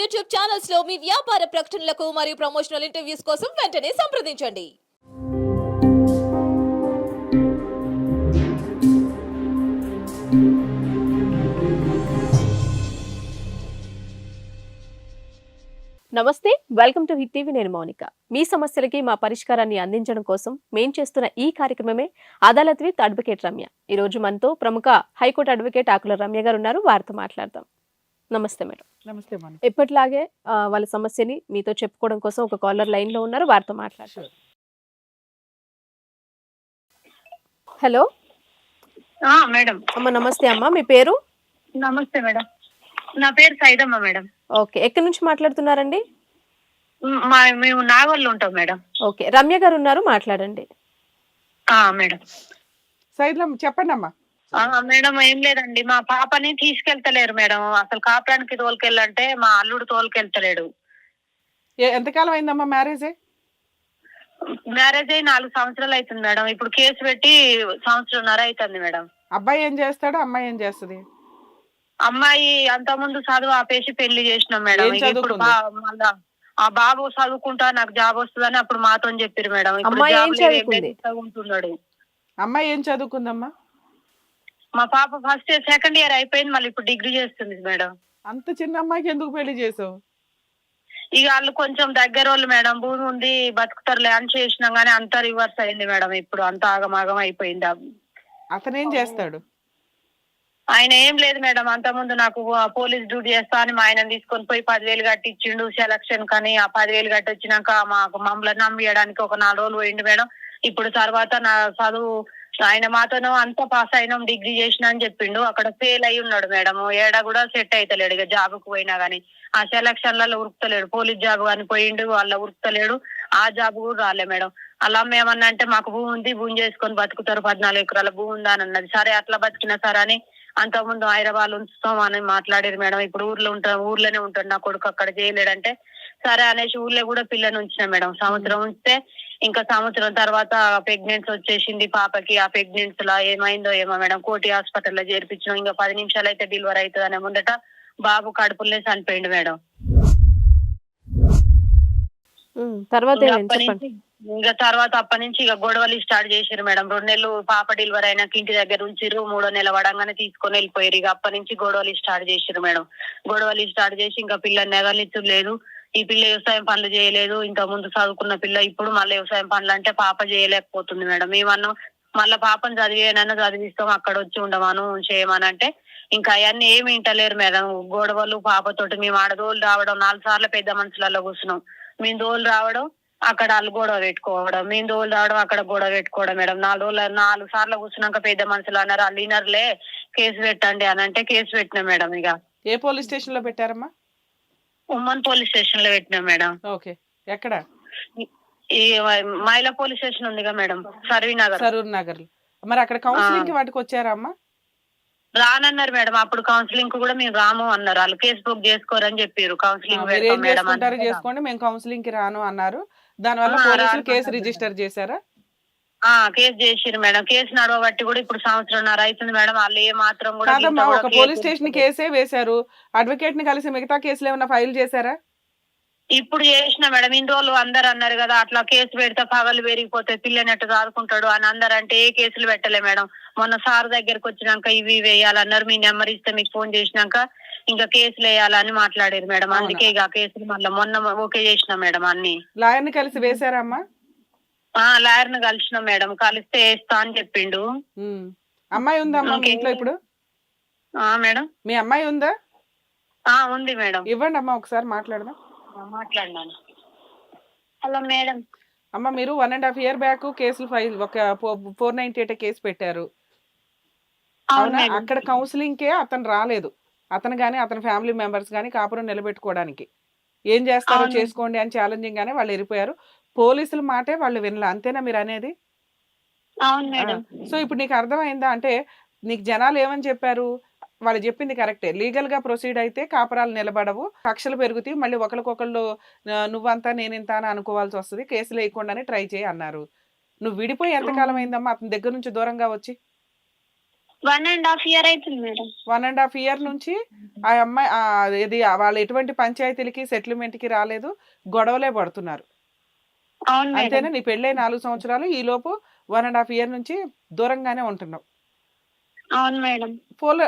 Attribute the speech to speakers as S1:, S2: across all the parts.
S1: YouTube ఛానల్స్లో మీ వ్యాపార ప్రకటనలకు మరియు ప్రమోషనల్ ఇంటర్వ్యూస్ కోసం వెంటనే సంప్రదించండి.
S2: నమస్తే వెల్కమ్ టు హిట్ టీవీ నేను మౌనిక. మీ సమస్యలకి మా పరిష్కారాన్ని అందించడం కోసం మేం చేస్తున్న ఈ కార్యక్రమమే అదాలత్ విత్ అడ్వకేట్ రమ్య. ఈ రోజు మనతో ప్రముఖ హైకోర్టు అడ్వకేట్ ఆకుల రమ్య గారు ఉన్నారు. వారితో మాట్లాడదాం. నమస్తే మేడం.
S3: నమస్తే మన
S2: ఎప్పటిలాగే వాళ్ళ సమస్యని మీతో చెప్పుకోవడం కోసం ఒక కాలర్ లైన్లో ఉన్నారు వారితో మాట్లాడతారు హలో?
S4: ఆ, మేడం.
S2: అమ్మ నమస్తే అమ్మ. మీ పేరు?
S4: నమస్తే మేడం. నా పేరు సైదమ్మ మేడం.
S2: ఓకే. ఎక్కడి నుంచి మాట్లాడుతున్నారండి?
S4: మేము నాగోల్లో ఉంటాం మేడం.
S2: ఓకే. రమ్య గారు ఉన్నారు మాట్లాడండి.
S4: ఆ మేడం.
S3: సైడ్లో చెప్పండి అమ్మా
S4: మేడం ఏం లేదండి. మా పాపని తీసుకెళ్తలేరు మేడం. అసలు కాపురానికి తోలుకెళ్ళంటే మా అల్లుడు తోలుకెళ్తలేడు.
S3: ఏ- ఎంతకాలం అయిందమ్మా మ్యారేజ్?
S4: మ్యారేజ్ అయ్యి నాలుగు సంవత్సరాలు అవుతుంది మేడం. ఇప్పుడు కేసు పెట్టి సంవత్సరంన్నర అవుతుంది మేడం.
S3: అబ్బాయి ఏం చేస్తాడు? అమ్మాయి ఏం చేస్తుంది?
S4: అమ్మాయి అంత ముందు చదువు ఆపేసి పెళ్ళి చేసినాం మేడం.
S3: ఏం
S4: ఇక ఇప్పుడు
S3: చదువుకుంది?
S4: బా- మళ్ళా ఆ బాబు చదువుకుంటా నాకు జాబ్ వస్తుందని అప్పుడు మాతో చెప్పారు మేడం. ఇప్పుడు
S2: అమ్మాయి ఏం
S4: జాబ్ లేదు, ఏం
S2: చదువుకుంది?
S4: లేదు, చదువుకుంటున్నాడు.
S3: అమ్మాయి ఏం చదువుకుందమ్మా?
S4: మా పాప ఫస్ట్ ఇయర్ సెకండ్ ఇయర్ అయిపోయింది మళ్ళీ ఇప్పుడు డిగ్రీ చేస్తుంది మేడం.
S3: అంత చిన్న అమ్మాయికి ఎందుకు పెళ్ళి చేసావు?
S4: ఇక వాళ్ళు కొంచెం దగ్గర వాళ్ళు మేడం భూమి ఉంది బతుకుతారులే అని చేసినాం కానీ అంతా రివర్స్ అయింది మేడం ఇప్పుడు. అంతా ఆగమాగం అయిపోయింది.
S3: అతను ఏం చేస్తాడు?
S4: ఆయన ఏం లేదు మేడం. అంత ముందు నాకు పోలీస్ డ్యూటీ చేస్తా అని మా ఆయన తీసుకొని పోయి పదివేలు కట్టించిండు సెలక్షన్ కానీ ఆ పదివేలు కట్టి వచ్చినాక మాకు మమ్మల్ని నమ్మియడానికి ఒక నాలుగు రోజులు పోయిండు మేడం. ఇప్పుడు తర్వాత నా చదువు ఆయన మాతోను అంత పాస్ అయినాం డిగ్రీ చేసిన అని చెప్పిండు. అక్కడ ఫెయిల్ అయి ఉన్నాడు మేడం. ఏడా కూడా సెట్ అయితలేడు. ఇక జాబ్కు పోయినా గానీ ఆ సెలక్షన్లలో ఉరుకుతలేడు. పోలీస్ జాబ్ కానీ పోయిండు. వాళ్ళ ఉరుకుతలేడు. ఆ జాబ్ కూడా రాలే మేడం. అలా మేమన్నా అంటే మాకు భూమి ఉంది భూమి చేసుకొని బతుకుతారు. పద్నాలుగు ఎకరాల భూమి ఉందా అని అన్నది. సరే అట్లా బతికినా సరే అని అంత ముందు హైదరాబాద్ ఉంచుతాం అని మాట్లాడారు మేడం. ఇప్పుడు ఊర్లో ఉంటాం ఊర్లోనే ఉంటాడు. నా కొడుకు అక్కడ చేయలేడంటే సరే అనేసి ఊర్లో కూడా పిల్లని ఉంచిన మేడం. సంవత్సరం ఉంచితే ఇంకా సంవత్సరం తర్వాత ప్రెగ్నెన్సీ వచ్చేసింది పాపకి. ఆ ప్రెగ్నెన్సీ లా ఏమైందో ఏమో మేడం. కోటి హాస్పిటల్లో చేర్పించినాం. ఇంకా పది నిమిషాలు అయితే డెలివరీ అవుతుంది అనే ముందట బాబు కడుపులే చనిపోయిండు మేడం.
S2: తర్వాత
S4: ఇంకా తర్వాత అప్పటి నుంచి ఇక గొడవలు స్టార్ట్ చేసారు మేడం. రెండు నెలలు పాప డెలివరీ అయినాక ఇంటి దగ్గర ఉంచిర్రు. మూడో నెల పడంగానే తీసుకొని వెళ్ళిపోయారు ఇక అప్పటి నుంచి గొడవలు స్టార్ట్ చేసారు మేడం. గొడవలు స్టార్ట్ చేసి ఇంకా పిల్ల నెగలిచ్చు లేదు. ఈ పిల్ల వ్యవసాయం పనులు చేయలేదు. ఇంత ముందు చదువుకున్న పిల్ల ఇప్పుడు మళ్ళీ వ్యవసాయం పనులు అంటే పాప చేయలేకపోతుంది మేడం. ఏమన్నా మళ్ళీ పాపను చదివేనన్నా చదివిస్తాం అక్కడ వచ్చి ఉండమను చేయమని అంటే ఇంకా అవన్నీ ఏమి వింటలేరు మేడం. గొడవలు పాపతోటి మేము ఆడదోలు రావడం నాలుగు సార్లు పెద్ద మనుషులలో కూర్చున్నాం. మేము దోలు రావడం అక్కడ వాళ్ళు గొడవ పెట్టుకోవడం మేము దోలు రావడం అక్కడ గొడవ పెట్టుకోవడం మేడం. నాలుగు రోజులు నాలుగు సార్లు కూర్చున్నాక పెద్ద మనుషులు అన్నారు వాళ్ళు వినర్లే కేసు పెట్టండి అని అంటే కేసు పెట్టినా మేడం ఇక.
S3: ఏ పోలీస్ స్టేషన్లో పెట్టారమ్మా?
S4: ఉమ్మన్ పోలీస్ స్టేషన్లో పెట్టినా మేడం.
S3: ఓకే. ఎక్కడ?
S4: ఈ మహిళా పోలీస్ స్టేషన్ ఉందిగా మేడం. సర్వీనగర్
S3: సరూర్ నగర్ మరి అక్కడ కౌన్సిలింగ్కి వాటికి వచ్చారా అమ్మా?
S4: రానన్నారు మేడం. అప్పుడు కౌన్సిలింగ్కు కూడా మేము రాము అన్నారు. వాళ్ళు కేసు బుక్ చేసుకోరని చెప్పారు కౌన్సిలింగ్
S3: మీరు ఏం
S4: పెడతాం మేడం
S3: చేసుకుంటారో చేసుకోండి. మేము కౌన్సిలింగ్కి రాను అన్నారు. దానివల్ల పోలీసులు కేసు రిజిస్టర్ చేశారా?
S4: ఆ కేసు చేసిరు మేడం. కేసు నడవబట్టి కూడా ఇప్పుడు సంవత్సరంన్నర అవుతుంది మేడం. వాళ్ళు ఏ మాత్రం కూడా
S3: కాదమ్మా
S4: ఇంత కూడా
S3: ఒక
S4: కేసు
S3: పోలీస్ స్టేషన్. కేసే వేశారు. అడ్వకేట్ని కలిసి మిగతా కేసులు ఏమైనా ఫైల్ చేశారా?
S4: ఇప్పుడు చేసిన మేడం ఇన్ని రోజులు అందరు అన్నారు కదా అట్లా కేసు పెడితే పగలు పెరిగిపోతే పిల్లని ఎట్టు దాదుకుంటాడు అని అందరు అంటే ఏ కేసులు పెట్టలే మేడం. మొన్న సార్ దగ్గరికి వచ్చినాక ఇవి ఇవి వేయాలన్నారు మీ నెంబర్ ఇస్తే మీకు ఫోన్ చేసినాక ఇంకా కేసులు వేయాలని మాట్లాడారు మేడం? అందుకే ఇక ఆ కేసులు మళ్ళీ మొన్న ఓకే చేసిన మేడం అన్ని.
S3: లాయర్ని కలిసి వేశారమ్మా
S4: ఆ లాయర్ను కలిసిన మేడం. కలిస్తే వేస్తా అని చెప్పిండు.
S3: అమ్మాయి ఉందా మీ. ఇంట్లో ఇప్పుడు?
S4: ఆ మేడం.
S3: మీ అమ్మాయి ఉందా?
S4: ఆ ఉంది మేడం.
S3: ఇవ్వండి అమ్మా ఒకసారి మాట్లాడదాం.
S4: మాట్లాడినాను హలో మేడం.
S3: అమ్మ మీరు one and half year back కేసులు ఫైల్ ఒక ఫోర్ నైన్టీ ఎయిట్ కేసు పెట్టారు.
S4: అవును
S3: అక్కడ కౌన్సిలింగ్ కే అతను రాలేదు. అతను గాని అతని ఫ్యామిలీ మెంబర్స్ గాని కాపురం నిలబెట్టుకోవడానికి. ఏం చేస్తారో. చేసుకోండి అని ఛాలెంజింగ్ గానే వాళ్ళు వెళ్ళిపోయారు. పోలీసుల మాటే వాళ్ళు వినలే అంతేనా మీరు అనేది
S4: అవును మేడం.
S3: సో ఇప్పుడు నీకు అర్థమైందా? అంటే నీకు జనాలు ఏమని చెప్పారు? వాళ్ళు చెప్పింది కరెక్టే. లీగల్గా ప్రొసీడ్ అయితే కాపురాలు నిలబడవు కక్షలు పెరుగుతాయి మళ్ళీ ఒకరికొకళ్ళు నువ్వంతా నేనింత అని అనుకోవాల్సి వస్తుంది కేసులు వేయకుండానే ట్రై చేయి అన్నారు. నువ్వు విడిపోయి ఎంతకాలం అయిందమ్మా? అతని దగ్గర నుంచి దూరంగా వచ్చి?
S5: వన్ అండ్ హాఫ్ ఇయర్ అవుతుంది madam.
S3: One and half year నుంచి ఆ అమ్మాయి ఇది వాళ్ళు ఎటువంటి పంచాయతీలకి సెటిల్మెంట్కి రాలేదు గొడవలే పడుతున్నారు. అంతేనా? నీ పెళ్ళై నాలుగు సంవత్సరాలు ఈ లోపు వన్ అండ్ హాఫ్ ఇయర్ నుంచి దూరంగానే ఉంటున్నావు.
S5: అవును మేడం.
S3: పోల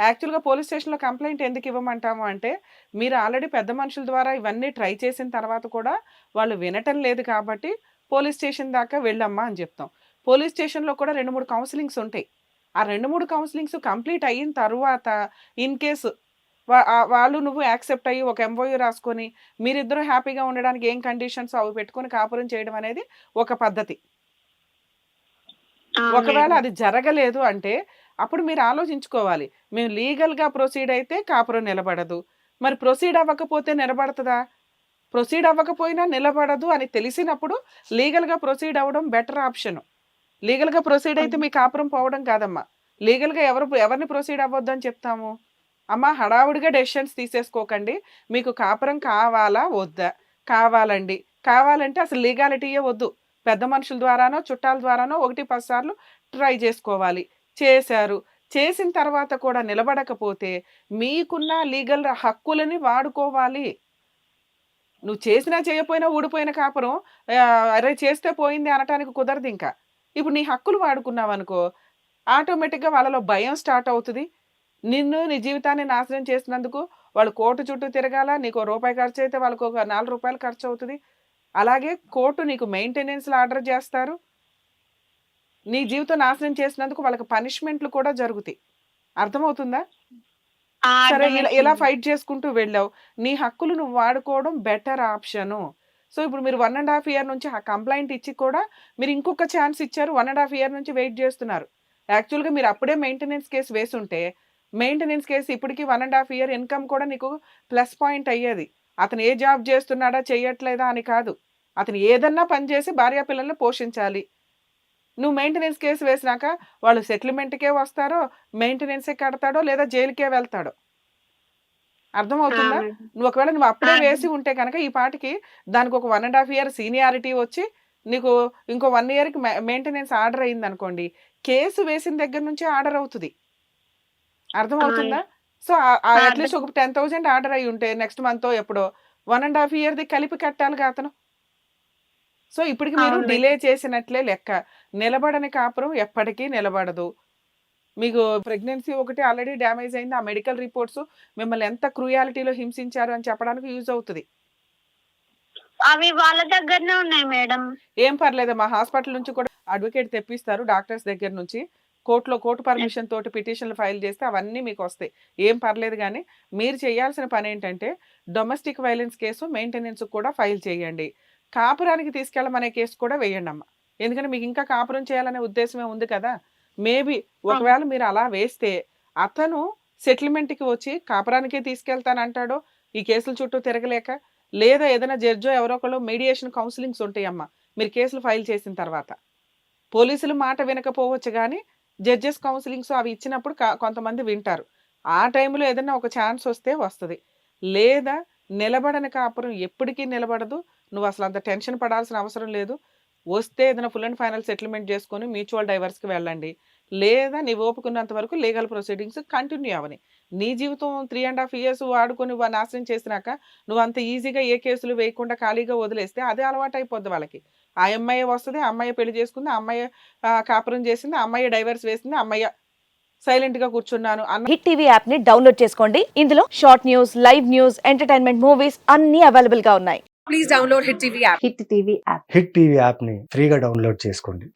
S3: యాక్చువల్గా పోలీస్ స్టేషన్లో కంప్లైంట్ ఎందుకు ఇవ్వమంటాము అంటే మీరు ఆల్రెడీ పెద్ద మనుషుల ద్వారా ఇవన్నీ ట్రై చేసిన తర్వాత కూడా వాళ్ళు వినటం లేదు కాబట్టి పోలీస్ స్టేషన్ దాకా వెళ్ళమ్మా అని చెప్తాం. పోలీస్ స్టేషన్లో కూడా రెండు మూడు కౌన్సిలింగ్స్ ఉంటాయి. ఆ రెండు మూడు కౌన్సిలింగ్స్ కంప్లీట్ అయిన తర్వాత ఇన్ కేసు వాళ్ళు నువ్వు యాక్సెప్ట్ అయ్యి ఒక ఎంఓయూ రాసుకొని మీరిద్దరూ హ్యాపీగా ఉండడానికి ఏం కండిషన్స్ అవి పెట్టుకొని కాపురం చేయడం అనేది ఒక పద్ధతి. ఒకవేళ. అది జరగలేదు అంటే అప్పుడు మీరు ఆలోచించుకోవాలి. మేము లీగల్గా ప్రొసీడ్ అయితే కాపురం నిలబడదు. మరి ప్రొసీడ్ అవ్వకపోతే నిలబడుతుందా? ప్రొసీడ్ అవ్వకపోయినా నిలబడదు అని తెలిసినప్పుడు లీగల్గా ప్రొసీడ్ అవ్వడం బెటర్ ఆప్షన్. లీగల్గా ప్రొసీడ్ అయితే మీ కాపురం పోవడం కాదమ్మా. లీగల్గా ఎవరు ఎవరిని ప్రొసీడ్ అవ్వద్దు అని చెప్తాము? అమ్మా హడావుడిగా డెసిషన్స్ తీసేసుకోకండి. మీకు కాపురం కావాలా? వద్దా? కావాలండి. కావాలంటే అసలు లీగాలిటీయే వద్దు. పెద్ద మనుషుల ద్వారానో చుట్టాల ద్వారానో ఒకటి పది సార్లు ట్రై చేసుకోవాలి. చేశారు. చేసిన తర్వాత కూడా నిలబడకపోతే మీకున్న లీగల్ హక్కులని వాడుకోవాలి. నువ్వు చేసినా చేయకపోయినా ఊడిపోయిన కాపురం. అరే చేస్తే పోయింది అనటానికి కుదరదు ఇంకా. ఇప్పుడు నీ హక్కులు వాడుకున్నావు అనుకో ఆటోమేటిక్గా వాళ్ళలో భయం స్టార్ట్ అవుతుంది. నిన్ను నీ జీవితాన్ని నాశనం చేసినందుకు వాళ్ళు కోర్టు చుట్టూ తిరగాల నీకు రూపాయి ఖర్చు అయితే వాళ్ళకు ఒక నాలుగు రూపాయలు ఖర్చు అవుతుంది. అలాగే కోర్టు నీకు మెయింటెనెన్స్లు ఆర్డర్ చేస్తారు. నీ జీవితం నాశనం చేసినందుకు వాళ్ళకి పనిష్మెంట్లు కూడా జరుగుతాయి. అర్థమవుతుందా? సరే ఇలా. ఫైట్ చేసుకుంటూ వెళ్ళావు. నీ హక్కులు నువ్వు వాడుకోవడం బెటర్ ఆప్షను. సో ఇప్పుడు మీరు వన్ అండ్ హాఫ్ ఇయర్ నుంచి ఆ కంప్లైంట్ ఇచ్చి కూడా మీరు ఇంకొక ఛాన్స్ ఇచ్చారు వన్ అండ్ హాఫ్ ఇయర్ నుంచి వెయిట్ చేస్తున్నారు. యాక్చువల్గా మీరు అప్పుడే మెయింటెనెన్స్ కేసు వేసుంటే మెయింటెనెన్స్ కేసు ఇప్పటికి one and half year income కూడా నీకు ప్లస్ పాయింట్ అయ్యేది. అతను ఏ జాబ్ చేస్తున్నాడా చేయట్లేదా అని కాదు. అతను ఏదన్నా పని చేసి భార్య పిల్లల్ని పోషించాలి. నువ్వు మెయింటెనెన్స్ కేసు వేసినాక వాళ్ళు సెటిల్మెంట్కే వస్తారో మెయింటెనెన్సే కడతాడో లేదా జైలుకే వెళ్తాడో? అర్థమవుతుందా. నువ్వు ఒకవేళ నువ్వు అప్పుడే. వేసి ఉంటే కనుక ఈ పాటికి దానికి ఒక one and half year seniority వచ్చి నీకు ఇంకో వన్ ఇయర్కి మెయింటెనెన్స్ ఆర్డర్ అయింది అనుకోండి కేసు వేసిన దగ్గర నుంచి ఆర్డర్ అవుతుంది. అర్థమవుతుందా? సో అట్లీస్ట్ ఒక టెన్ థౌసండ్ ఆర్డర్ అయి ఉంటే నెక్స్ట్ మంత్ ఎప్పుడో వన్ అండ్ హాఫ్ ఇయర్ది కలిపి కట్టాలిగా అతను. సో ఇప్పటికి మీరు. డిలే చేసినట్లే లెక్క. నిలబడని కాపురం ఎప్పటికీ నిలబడదు. మీకు ప్రెగ్నెన్సీ ఒకటి ఆల్రెడీ డ్యామేజ్ అయింది ఆ మెడికల్ రిపోర్ట్స్ మిమ్మల్ని ఎంత క్రూయాలిటీలో హింసించారు అని చెప్పడానికి యూజ్ అవుతుంది.
S5: అవి వాళ్ళ దగ్గరనే ఉన్నాయి మేడం.
S3: ఏం పర్లేదు మా హాస్పిటల్ నుంచి కూడా అడ్వకేట్ తెప్పిస్తారు డాక్టర్స్ దగ్గర నుంచి. కోర్టులో కోర్టు పర్మిషన్ తోటి పిటిషన్లు ఫైల్ చేస్తే అవన్నీ మీకు వస్తాయి. ఏం పర్లేదు కానీ మీరు చేయాల్సిన పని ఏంటంటే డొమెస్టిక్ వైలెన్స్ కేసు మెయింటెనెన్స్ కూడా ఫైల్ చేయండి. కాపురానికి తీసుకెళ్ళమనే కేసు కూడా వేయండి అమ్మ ఎందుకంటే మీకు ఇంకా కాపురం చేయాలనే ఉద్దేశమే ఉంది కదా. మేబీ ఒకవేళ మీరు అలా వేస్తే అతను సెటిల్మెంట్కి వచ్చి కాపురానికే తీసుకెళ్తానంటాడో? ఈ కేసుల చుట్టూ తిరగలేక? లేదా ఏదైనా జడ్జో ఎవరో ఒకళ్ళు మీడియేషన్ కౌన్సిలింగ్స్ ఉంటాయమ్మా. మీరు కేసులు ఫైల్ చేసిన తర్వాత. పోలీసులు మాట వినకపోవచ్చు కానీ జడ్జెస్ కౌన్సిలింగ్స్ అవి ఇచ్చినప్పుడు కొంతమంది వింటారు. ఆ టైంలో ఏదైనా ఒక ఛాన్స్ వస్తే వస్తుంది. లేదా నిలబడని కాపురం ఎప్పటికీ నిలబడదు. నువ్వు అసలు అంత టెన్షన్ పడాల్సిన అవసరం లేదు. వస్తే ఏదైనా ఫుల్ అండ్ ఫైనల్ సెటిల్మెంట్ చేసుకొని మ్యూచువల్ డైవర్స్కి వెళ్ళండి. లేదా నీ ఓపుకున్నంత వరకు లీగల్ ప్రొసీడింగ్స్ కంటిన్యూ అవని. నీ జీవితం త్రీ అండ్ హాఫ్ ఇయర్స్ వాడుకొని నాశనం చేసినాక నువ్వు అంత ఈజీగా ఏ కేసులు వేయకుండా ఖాళీగా వదిలేస్తే అదే అలవాటు అయిపోద్ది వాళ్ళకి. ఆ అమ్మాయి వస్తుంది ఆ అమ్మాయి పెళ్ళి చేసుకుంది ఆ అమ్మాయి కాపురం చేసింది ఆ అమ్మాయి డైవర్స్ వేసింది ఆ అమ్మాయి సైలెంట్గా కూర్చున్నాను
S6: హిట్ టీవీ యాప్ని డౌన్లోడ్ చేసుకోండి. ఇందులో short news live news entertainment movies అన్ని అవైలబుల్గా ఉన్నాయి
S7: hit TV app.
S8: Hit TV యాప్ని ఫ్రీగా డౌన్లోడ్ చేసుకోండి.